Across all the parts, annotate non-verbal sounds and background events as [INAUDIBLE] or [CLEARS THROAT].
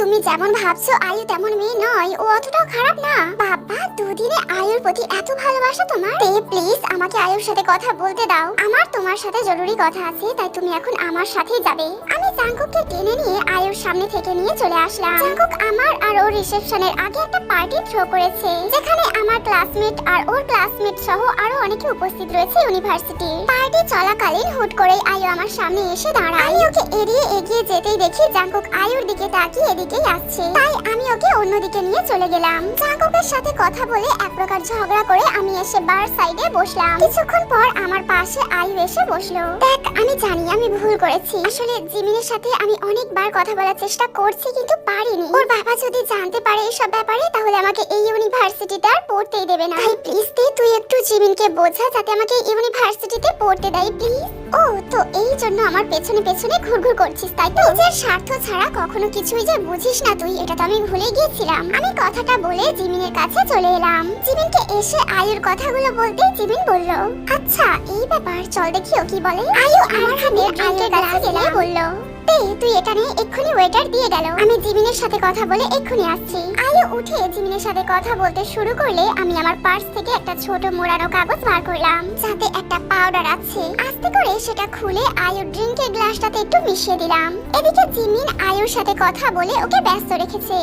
তুমি যেমন ভাবছ আয়ু তেমন মেয়ে নয়, ও অতটাও খারাপ না। বাবা, দুদিনে আয়ুর প্রতি এত ভালোবাসা তোমার? তে প্লিজ আমাকে আয়ুর সাথে কথা বলতে দাও। আমার তোমার সাথে জরুরি কথা আছে, তাই তুমি এখন আমার সাথেই যাবে। আমি জাঙ্কুককে টেনে নিয়ে আয়ুর সামনে থেকে নিয়ে চলে আসলাম। জাঙ্কুক আমার আর ওর রিসেপশনের আগে একটা পার্টি থ্রো করেছে, যেখানে আমার ক্লাসমেট আর ওর ক্লাসমেট সহ আরও উপস্থিত রয়েছে ইউনিভার্সিটি। পার্টি চলাকালীন হুট করেই আয়ু আমার সামনে এসে দাঁড়ায়। আমি ওকে এড়িয়ে এগিয়ে যেতেই দেখি জাঙ্কুক আয়ুর দিকে তাকিয়ে এদিকেই আসছে। তাই আমি ওকে অন্যদিকে নিয়ে চলে গেলাম। জাঙ্কুকের সাথে কথা বলে এক প্রকার ঝগড়া করে আমি এসে বার সাইডে বসলাম। কিছুক্ষণ পর আমার পাশে আয়ু এসে বসল। দেখ, আমি জানি, আমি ভুল করেছি। আসলে জিমিনের সাথে আমি অনেকবার কথা বলার চেষ্টা করছি কিন্তু পারিনি। ওর বাবা যদি জানতে পারে এসব ব্যাপারে, তাহলে আমাকে এই ইউনিভার্সিটিতে আর পড়তেই দেবে না। তাই প্লিজ তুই একটু জিমিনকে বোঝা যাতে আমাকে ইউনিভার্সিটিতে পড়তে দেয়, প্লিজ। ও, তো এই জন্য আমার পেছনে পেছনে ঘুরঘুর করছিস, তাই তো? নিজের স্বার্থ ছাড়া কখনো কিছুই যে বুঝিস না তুই, এটা তো আমি ভুলে গিয়েছিলাম। আমি কথাটা বলে জিমিনের কাছে চলে এলাম। জিমিনকে এসে আয়ুর কথাগুলো বলতে জিমিন বলল আচ্ছা এই ব্যাপার, চল দেখি ও কি বলে। আয়ু আমার হাতে আয়ুর কাছে গেলে বলল তে তুই এটা নিয়ে এক্ষুনি ওয়েটার দিয়ে গেল। আমি জিমিনের সাথে কথা বলে এক্ষুনি আসছি। আয়ু উঠে জিমিনের সাথে কথা বলতে শুরু করলে আমি আমার পার্স থেকে একটা ছোট মোড়ানো কাগজ বার করলাম। যাতে একটা পাউডার আছে। আস্তে করে সেটা খুলে আয়ুর ড্রিঙ্কের গ্লাসটাতে একটু মিশিয়ে দিলাম। এদিকে জিমিন আয়ুর সাথে কথা বলে ওকে ব্যস্ত রেখেছে।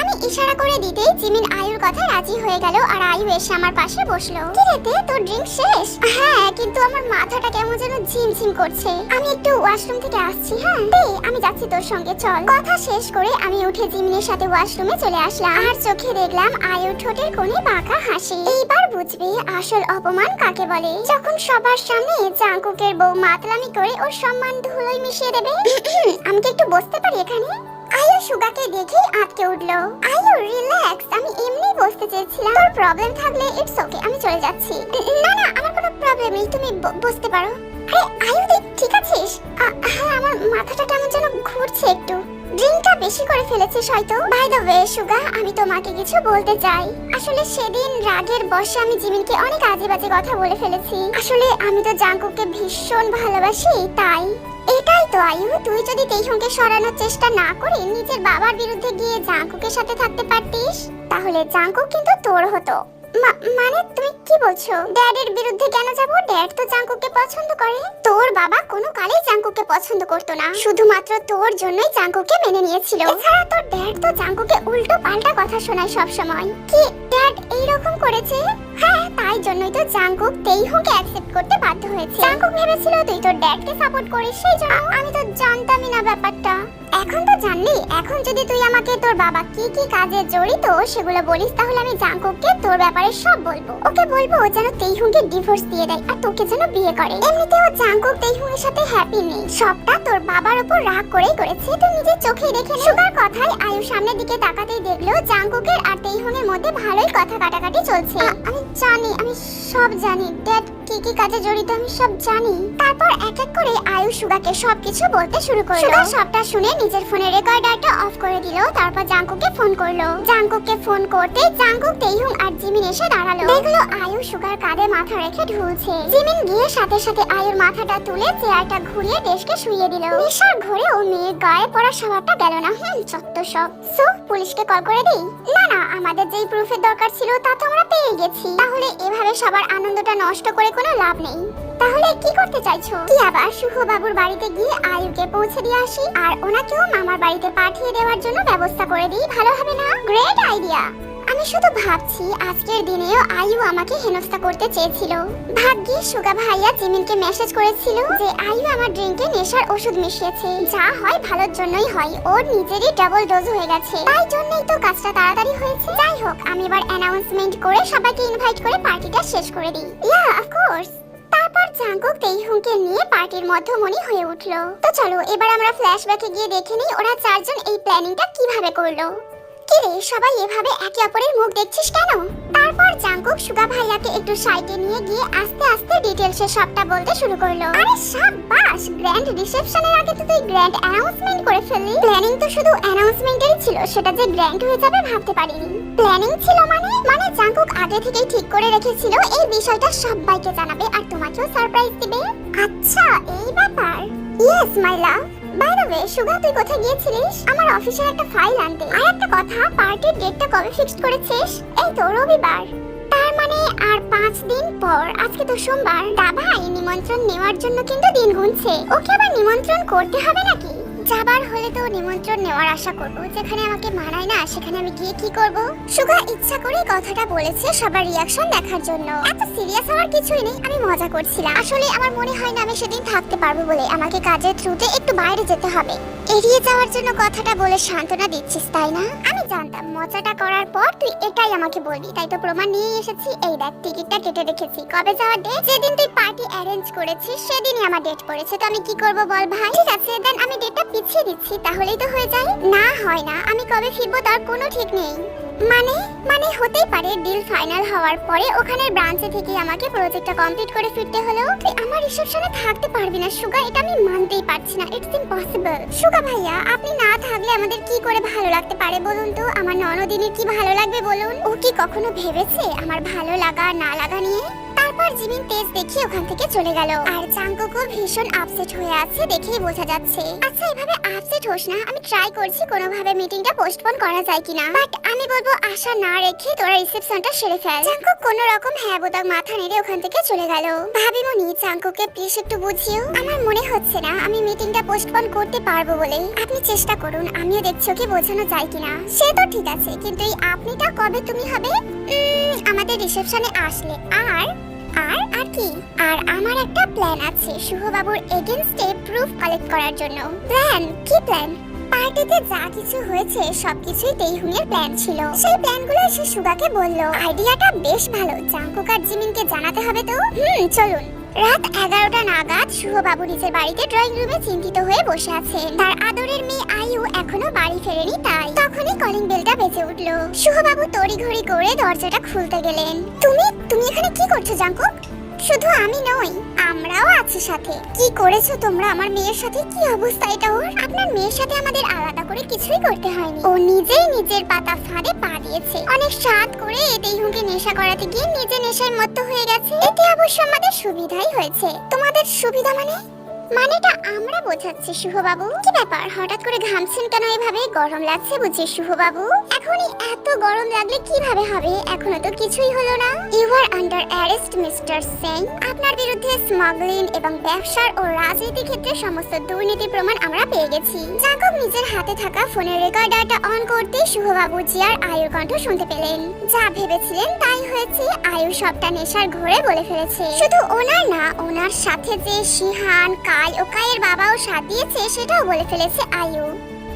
আমি ইশারা করে দিতেই জিমিন আয়ুর কথা রাজি হয়ে গেল আর আয়ু এসে আমার পাশে বসল। কি রেতে তোর ড্রিঙ্ক শেষ? হ্যাঁ কিন্তু আমার মাথাটা কেমন যেন ঝিমঝিম করছে। আমি একটু ওয়াশরুম থেকে আসছি হ্যাঁ? আমি যাচ্ছি তোর সঙ্গে, চল। কথা শেষ করে আমি উঠে জিমিনের সাথে ওয়াশরুমে চলে আসলাম। আর চোখে দেখলাম আয়ুর ঠোঁটের কোণে বাঁকা হাসি। এইবার বুঝবি আসল অপমান কাকে বলে? যখন সবার সামনে জাঙ্কুকের বউ মাতলামি করে ওর সম্মান ধুলোয় মিশিয়ে দেবে? [CLEARS THROAT] আমি কি একটু বসতে পারি এখানে? সুগাকে দেখে আটকে উঠল। আয়ু রিল্যাক্স আমি এমনি বসতে চেয়েছিলাম। তোর প্রবলেম থাকলে ইটস ওকে আমি চলে যাচ্ছি। না না, আমার কোনো প্রবলেম নেই, তুমি বসতে পারো। আরে আয়ু দেখ ঠিক আছিস? হ্যাঁ আমার মাথাটা কেমন যেন ঘুরছে একটু। ড্রিঙ্কটা বেশি করে ফেলেছিস হয়তো বাই দ্য ওয়ে সুগা, আমি তোমাকে কিছু বলতে চাই। আসলে সেদিন রাগের বশে আমি জিমিনকে অনেক আজে বাজে কথা বলে ফেলেছি। আসলে আমি তো জাঙ্কুকে ভীষণ ভালোবাসি, তাই। এটাই তো, আয়ু। তুই যদি তেইহংকে সরানোর চেষ্টা না করে নিজের বাবার বিরুদ্ধে গিয়ে জাঙ্কুকের সাথে থাকতে পারতিস, তাহলে জাঙ্কুক কিন্তু তোর হতো। মানে তুমি কি বলছো? ড্যাডের বিরুদ্ধে কেন যাব? ড্যাড তো পছন্দ করে। তোর বাবা কোনো কালেই পছন্দ করতো না। শুধুমাত্র তোর জন্যই মেনে নিয়েছিল। এছাড়া তোর ড্যাড তো উল্টো পাল্টা কথা শোনায় সব সময় কি ড্যাড এই রকম করেছে? হ্যাঁ তাই জন্যই তো জাঙ্কুক তেইহংকে অ্যাকসেপ্ট করতে বাধ্য হয়েছে। জাঙ্কুক ভেবেছিল তুই তোর ড্যাডকে সাপোর্ট করিস, সেই জন্য আমি তো জানতামই না ব্যাপারটা। এখন তো জানলি, এখন যদি তুই আমাকে তোর বাবা কি কি কাজে জড়িত সেগুলো বলিস, তাহলে আমি জাঙ্কুককে তোর ব্যাপারে সব বলব। ওকে বলব যেন তেইহুংকে ডিভোর্স দিয়ে দেয় আর তোকে যেন বিয়ে করে। এমনিতেও জাঙ্কুক তেইহুংয়ের সাথে হ্যাপি নেই। সবটা তোর বাবার উপর রাগ করেই করেছে। তুই নিজের চোখেই দেখে। সুগার কথায় আয়ু সামনের দিকে তাকাতেই দেখল জাঙ্কুকের আর তেইহুংয়ের মধ্যে ভালোই কথা কাটাকাটি চলছে। আমি জানি, আমি সব জানি। ড্যাড কি কি কাজে জড়িত আমি সব জানি। তারপর এক এক করে আয়ু সুগাকে সবকিছু বলতে শুরু করল। সুগা সবটা শুনে নিজের ফোনের রেকর্ডারটা অফ করে দিল, তারপর ফোন করল। ফোন করতে জাঙ্কুক তেইহুং আর জিমিন এসে দাঁড়াল। দেখল আয়ু সুগার কাঁধে মাথা রেখে ঢুলছে। জিমিন গিয়ে সাথে সাথে আয়ুর মাথাটা তুলে চেয়ারটা ঘুরিয়ে ডেস্কে শুইয়ে দিল। ঘরে ও মেয়ের গায়ে পড়া স্বভাবটা গেল না। হুম সব সো, পুলিশকে কল করে না না, আমাদের যেই প্রুফের দরকার ছিল তা তো আমরা পেয়ে গেছি। তাহলে এভাবে সবার আনন্দটা নষ্ট করে কোনো লাভ নেই। তাহলে কি করতে চাইছো? কি আবার শুভ বাবুর বাড়িতে গিয়ে আয়ুকে পৌঁছে দিয়ে আসি? আর ওনাকেও মামার বাড়িতে পাঠিয়ে দেওয়ার জন্য ব্যবস্থা করে দিই। ভালো হবে না? গ্রেট আইডিয়া আমি শুধু ভাবছি আজকের দিনেও আয়ু আমাকে হেনস্থা করতে চেয়েছিল। ভাগ্যে সুগা ভাইয়া জিমিনকে মেসেজ করেছিল যে আয়ু আমার ড্রিঙ্কে নেশার ওষুধ মিশিয়েছে। যা হয় ভালোর জন্যই হয় ওর নিজেরই ডাবল ডোজ হয়ে গেছে। তাই জন্যই তো কাজটা তাড়াতাড়ি হয়েছে। যাই হোক, আমি এবার অ্যানাউন্সমেন্ট করে সবাইকে ইনভাইট করে পার্টিটা শেষ করে দিই। ইয়া অফ কোর্স তারপর জাঙ্কুক তেইহুংকে নিয়ে পার্টির মধ্যমণি হয়ে উঠল। তো চলো, এবার আমরা ফ্ল্যাশব্যাকে গিয়ে দেখে নিই ওরা চারজন এই প্ল্যানিংটা কীভাবে করল। কিরে সবাই এভাবে একে অপরের মুখ দেখছিস কেন? তারপর জাঙ্কুক সুগা ভাইয়াকে একটু সাইডে নিয়ে গিয়ে আস্তে আস্তে ডিটেলসে সবটা বলতে শুরু করল। আরে সাবাস গ্র্যান্ড রিসেপশনের আগে তো তুই গ্র্যান্ড অ্যানাউন্সমেন্ট করে ফেললি। প্ল্যানিং তো শুধু অ্যানাউন্সমেন্টেরই ছিল, সেটা যে গ্র্যান্ড হয়ে যাবে ভাবতে পারিনি। প্ল্যানিং ছিল মানে? মানে জাঙ্কুক আগে থেকেই ঠিক করে রেখেছিল, এই বিষয়টা সবাইকে জানাবে আর তোমাকেও সারপ্রাইজ দিবে। আচ্ছা এই ব্যাপার। Yes my love by the way সুগা, তুই কোথায় গিয়েছিলিস? আমার অফিসের একটা ফাইল আনতে। আর একটা কথা, পার্টির ডেটটা কবে ফিক্সড করেছিস? এই তো, রবিবার। তার মানে আর পাঁচ দিন পর, আজকে তো সোমবার। দাভাই নিমন্ত্রণ নেওয়ার জন্য কিন্তু দিন গুনছে। ওকে আবার নিমন্ত্রণ করতে হবে নাকি? যাবার হলে তো নিমন্ত্রণ নেওয়ার আশা করব। যেখানে আমাকে মানায় না, সেখানে আমি গিয়ে কি করব? সুগা ইচ্ছা করে কথাটা বলেছে সবার রিয়াকশন দেখার জন্য। এত সিরিয়াস হওয়ার কিছুই নেই, আমি মজা করছিলাম। আসলে আমার মনে হয় না আমি সেদিন থাকতে পারব বলে আমাকে কাজের থ্রুতে একটু বাইরে যেতে হবে। এড়িয়ে যাওয়ার জন্য কথাটা বলে সান্ত্বনা দিচ্ছিস, তাই না? আমি মজাটা করার পর তুই এটাই আমাকে বলবি। তাই তো প্রমাণ নিয়ে এসেছি। এই দেখ, টিকিটটা কেটে রেখেছি। কবে যাওয়ার ডেট যেদিন তুই পার্টি অ্যারেঞ্জ করেছিস, সেদিনই আমার ডেট পড়েছে। তো আমি কি করব বল ভাই? ঠিক আছে, দেন আমি ডেটটা পিছিয়ে দিচ্ছি, তাহলেই তো হয়ে যায়। না হয় না, আমি কবে ফিরবো তার কোনো ঠিক নেই। মানে মানে হতেই পারে ডিল ফাইনাল হওয়ার পরে ওখানের ব্রাঞ্চে থেকে আমাকে প্রজেক্টটা কমপ্লিট করে ফিরতে হলো। তুই আমার রিসেপশনে থাকতে পারবি না, সুগা, এটা আমি মানতেই পারছি না। ইটস ইম্পসিবল সুগা ভাইয়া, আপনি না থাকলে আমাদের কি করে ভালো লাগতে পারে বলুন তো? আমার ননদিনের কি ভালো লাগবে বলুন? ও কি কখনো ভেবেছে আমার ভালো লাগা না লাগা নিয়ে? জিমিন তেজ দেখিয়ে ওখান থেকে চলে গেল। আর চাঙ্কুকও ভীষণ আপসেট হয়ে আছে দেখেই বোঝা যাচ্ছে। আচ্ছা এভাবে আপসেট হোস না, আমি ট্রাই করছি কোনোভাবে মিটিংটা পোস্টপোন করা যায় কিনা। বাট আমি বলব আশা না রেখে তোরা রিসেপশনটা সেরে ফেল। চাঙ্কুক কোনো রকম হ্যাঁ বোতাক মাথা নেড়ে ওখান থেকে চলে গেল। ভাবি মনি চাঙ্কুকে প্লিজ একটু বুঝিও। আমার মনে হচ্ছে না আমি মিটিংটা পোস্টপোন করতে পারব বলে। আপনি চেষ্টা করুন, আমিও দেখছি ওকে বোঝানো যায় কিনা। সে তো ঠিক আছে, কিন্তু এই আপনিটা কবে তুমি হবে? আমাদের রিসেপশনে আসলে। আর আর আর কি? আর আমার একটা প্ল্যান আছে শুভবাবুর এগেনস্টে প্রুফ কালেক্ট করার জন্য। প্ল্যান কি প্ল্যান পার্টিতে যা কিছু হয়েছে, সবকিছুই তেইহুংয়ের প্ল্যান ছিল। সেই প্ল্যানগুলো সে সুগাকে বলল আইডিয়াটা বেশ ভালো। জাঙ্কুক জিমিনকে জানাতে হবে তো? হুম, চলুন। রাত এগারোটা নাগাদ শুভবাবু নিজের বাড়িতে ড্রয়িং রুমে চিন্তিত হয়ে বসে আছেন। তার আদরের মেয়ে আয়ু এখনও বাড়ি ফেরেনি, তাই তখনই কলিং বেলটা বেজে উঠল। শুভবাবু তড়িঘড়ি করে দরজাটা খুলতে গেলেন। তুমি তুমি এখানে কি করছ, জাঙ্কুক? শুধু আমি নই, আমরাও আছি সাথে। কি করেছ তোমরা? আমার মেয়ের সাথে কি অবস্থা এটা ওর? আপনার মেয়ের সাথে আমাদের আলাদা করে কিছুই করতে হয়নি। ও নিজেই নিজের পাতা ফাঁদে পা দিয়েছে। অনেক সাত করে এতেই হুঁকে নেশা করাতে গিয়ে নিজে নেশায় মত্ত হয়ে গেছে। এতে অবশ্য আমাদের সুবিধাই হয়েছে। তোমাদের সুবিধা মানে? মানেটা আমরা বোঝাচ্ছি, শুভবাবু। কি ব্যাপার? হঠাৎ করে ঘামছেন কেন এভাবে? গরম লাগছে বুঝি, শুভবাবু? এখনই এত গরম লাগলে কীভাবে হবে? এখনও তো কিছুই হলো না। You are under arrest mister Sen আপনার বিরুদ্ধে স্মাগলিং এবং ব্যবসার ও রাজনীতি ক্ষেত্রে সমস্ত দুর্নীতি প্রমাণ আমরা পেয়ে গেছি। জাকব নিজের হাতে থাকা ফোনের রেকর্ডারটা অন করতে শুভবাবু জিয়ার আয়ুর কণ্ঠ শুনতে পেলেন। যা ভেবেছিলেন তাই হয়েছে আয়ু সবটা নেশার ঘোরে বলে ফেলেছে। শুধু ওনার না, ওনার সাথে যে শিহান কাই ও কায়ের বাবাও সাথ দিয়েছে, সেটাও বলে ফেলেছে আয়ু।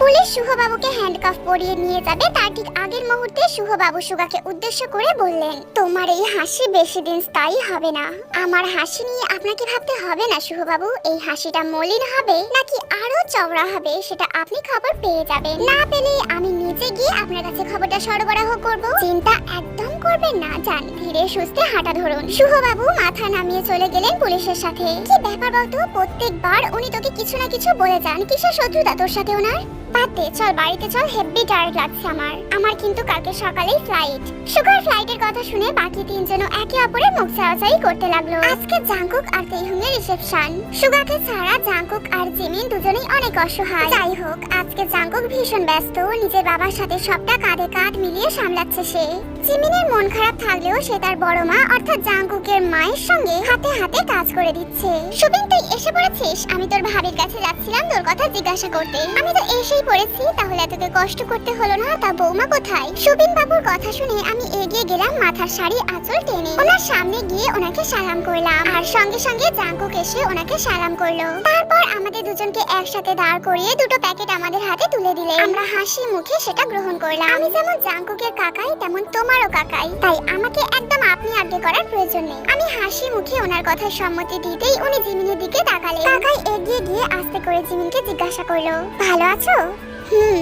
পুলিশ শুভবাবুকে হ্যান্ডকাফ পরিয়ে নিয়ে যাবে তার ঠিক আগের মুহূর্তে শুভবাবু সুগাকে উদ্দেশ্য করে বললেন, তোমার এই হাসি বেশি দিন স্থায়ী হবে না। আমার হাসি নিয়ে আপনাকে ভাবতে হবে না শুভবাবু এই হাসিটা মলিন হবে নাকি আরও চওড়া হবে, সেটা আপনি খবর পেয়ে যাবেন। না পেলে আমি নিজে গিয়ে আপনার কাছে খবরটা সরবরাহ করব। চিন্তা একদম করবেন না। যান, ধীরে সুস্থে হাঁটা ধরুন। শুভবাবু মাথা নামিয়ে চলে গেলেন পুলিশের সাথে। কি ব্যাপার বলতো? প্রত্যেকবার উনি তোকে কিছু না কিছু বলে যান। কিসের শত্রুতা তোর সাথে ওনার? বাদ দে চল, বাড়িতে চল হেভি টায়ার্ড লাগছে আমার। আমার কিন্তু কালকে সকালেই ফ্লাইট সুগার ফ্লাইটের কথা শুনে বাকি তিনজনও একে অপরের মুখ চাওয়াচাই করতে লাগল। আজকে জাঙ্কুক আর তেইহুংয়ের রিসেপশন সুগাকে ছাড়া জাঙ্কুক আর জিমিন দুজনেই অনেক অসহায়। যাই হোক, আজকে জাঙ্কুক ভীষণ ব্যস্ত। নিজের বাবার সাথে সবটা কাঁধে কাঁধ মিলিয়ে সামলাচ্ছে সে। জিমিনের মন খারাপ থাকলেও সে তার বড় মা, অর্থাৎ জাঙ্কুকের মায়ের সঙ্গে হাতে হাতে কাজ করে দিচ্ছে। সুবিন, তুই এসে পড়েছিস? আমি তোর ভাবির কাছে যাচ্ছিলাম তোর কথা জিজ্ঞাসা করতে। আমি তো এসেই পড়েছি, তাহলে এতকে কষ্ট করতে হলো না, তা বৌমা কোথায়? সুবিন বাবুর কথা শুনে আমি এগিয়ে গেলাম মাথার শাড়ি আঁচল টেনে। ওনার সামনে গিয়ে ওনাকে সালাম করলাম, আর সঙ্গে সঙ্গে জাঙ্কুক এসে ওনাকে সালাম করল। তারপর আমাদের দুজনকে একসাথে দাঁড় করিয়ে দুটো প্যাকেট আমাদের হাতে তুলে দিলে আমরা হাসি মুখে সেটা গ্রহণ করলাম। আমি যেমন জাঙ্কুকের কাকাই, তেমন তোমারও কাকাই। তাই আমাকে একদম আপনি আগে করার প্রয়োজন নেই। আমি হাসি মুখে ওনার কথা সম্মতি দিতেই উনি জিমিনের দিকে তাকালেন। কাকাই এগিয়ে গিয়ে আস্তে করে জিমিনকে জিজ্ঞাসা করল, ভালো আছো? হুম।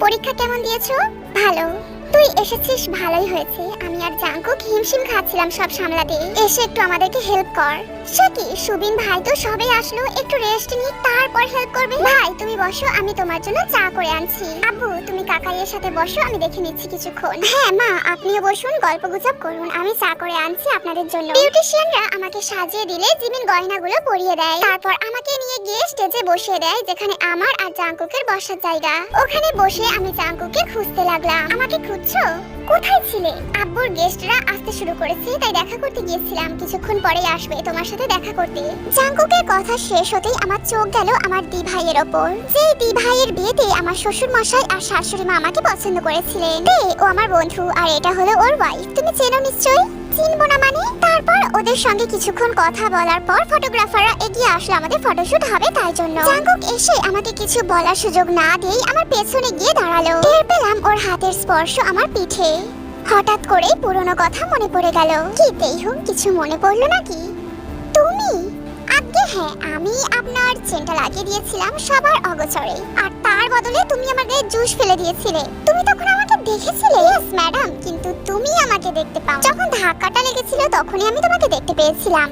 পরীক্ষা কেমন দিয়েছ? ভালো। তুই এসেছিস, ভালোই হয়েছে। আর জাঙ্কুক হিমশিম খাচ্ছিলাম সব সামলাতে। এসে একটু আমাদেরকে হেল্প কর। সে কি সুবিন ভাই তো সবে আসলো, একটু রেস্ট নিয়ে তারপর হেল্প করবে। ভাই, তুমি বসো, আমি তোমার জন্য চা করে আনছি। আব্বু, তুমি কাকাইয়ের সাথে বসো, আমি দেখে নিচ্ছি কিছুক্ষণ। হ্যাঁ মা, আপনিও বসুন, গল্প গুজব করুন। আমি চা করে আনছি আপনাদের জন্য। বিউটিশিয়ানরা আমাকে সাজিয়ে দিলে জিমিন গয়নাগুলো পরিয়ে দেয়। তারপর আমাকে নিয়ে গিয়ে স্টেজে বসিয়ে দেয়, যেখানে আমার আর জাঙ্কুকের বসার জায়গা। ওখানে বসে আমি জাঙ্কুকে খুঁজতে লাগলাম। আমাকে খুঁজছো? কোথায় ছিলে? আব্বুর গেস্টরা আসতে শুরু করেছে, তাই দেখা করতে গিয়েছিলাম। কিছুক্ষণ পরেই আসবে তোমার সাথে দেখা করতে। জাঙ্কুকের কথা শেষ হতেই আমার চোখ গেল আমার দি ভাইয়ের ওপর। যে দি ভাইয়ের বিয়েতে আমার শ্বশুর মশাই আর শাশুড়ি মা আমাকে পছন্দ করেছিলেন। ও আমার বন্ধু, আর এটা হলো ওর ওয়াইফ তুমি চেনো নিশ্চয়ই? চিনবো না মানে? তারপর ওদের সঙ্গে কিছুক্ষণ কথা বলার পর ফটোগ্রাফাররা এগিয়ে আসলো আমাদের ফটোশুট হবে, তাই জন্য। জাঙ্কুক এসে আমাকে কিছু বলার সুযোগ না দিয়েই আমার পেছনে গিয়ে দাঁড়াল। টের পেলাম ওর হাতের স্পর্শ আমার পিঠে। হঠাৎ করেই পুরনো কথা মনে পড়ে গেল। কি তেইহুম কিছু মনে পড়ল নাকি? তুমি? আগে হ্যাঁ আমি আপনার চেনটা লাগিয়ে দিয়েছিলাম সবার অগোচরে। আর তার বদলে তুমি আমার গায়ে জুস ফেলে দিয়েছিলে। তুমি তখন আমাকে দেখেছিলে? ইয়েস ম্যাডাম কিন্তু তুমি আমাকে দেখতে পাও। যখন ধাক্কাটা লেগেছিল, তখনই আমি তোমাকে দেখতে পেয়েছিলাম।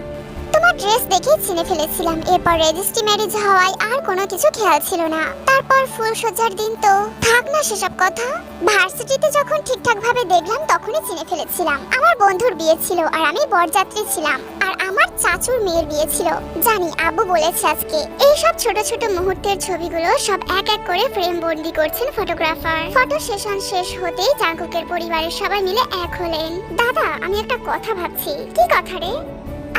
তোমার ড্রেস দেখেই চিনে ফেলেছিলাম। এরপর রেজিস্ট্রি ম্যারেজ হওয়ায় আর কোনো কিছু খেয়াল ছিল না। তারপর ফুল সজ্জার দিন তো থাক না সেসব কথা। ভার্সিটিতে যখন ঠিকঠাক ভাবে দেখলাম, তখনই চিনে ফেলেছিলাম। আমার বন্ধুর বিয়ে ছিল আর আমি বরযাত্রী ছিলাম। আমার চাচুর মেয়ের বিয়ে ছিল। জানি আব্বু বলেছে আজকে। এই সব ছোট ছোট মুহূর্তের ছবিগুলো সব এক এক করে ফ্রেম বন্দি করছেন ফটোগ্রাফার ফটো সেশন শেষ হতেই জাঙ্কুকের পরিবারের সবাই মিলে এক হলেন। দাদা, আমি একটা কথা ভাবছি। কি কথা রে?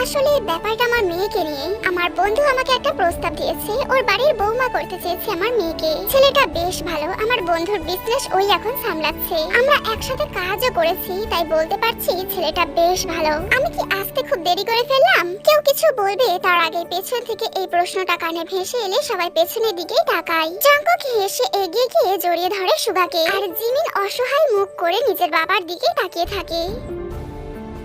আসলে ব্যাপারটা আমার মেয়েকে নিয়ে। আমার বন্ধু আমাকে একটা প্রস্তাব দিয়েছে। ওর বাড়ির বৌমা করতে চেয়েছে আমার মেয়েকে। ছেলেটা বেশ ভালো। আমার বন্ধুর বিজনেস ওই এখন সামলাচ্ছে। আমরা একসাথে কাজও করেছি, তাই বলতে পারছি ছেলেটা বেশ ভালো। আমি কি আসতে খুব দেরি করে ফেললাম? কেউ কিছু বলবে, তার আগে পেছন থেকে এই প্রশ্নটা কানে ভেসে এলে সবাই পেছনের দিকেই তাকায়। জাঙ্কক হেসে এগিয়ে গিয়ে জড়িয়ে ধরে সুগাকে। আর জিমিন অসহায় মুখ করে নিজের বাবার দিকে তাকিয়ে থাকে।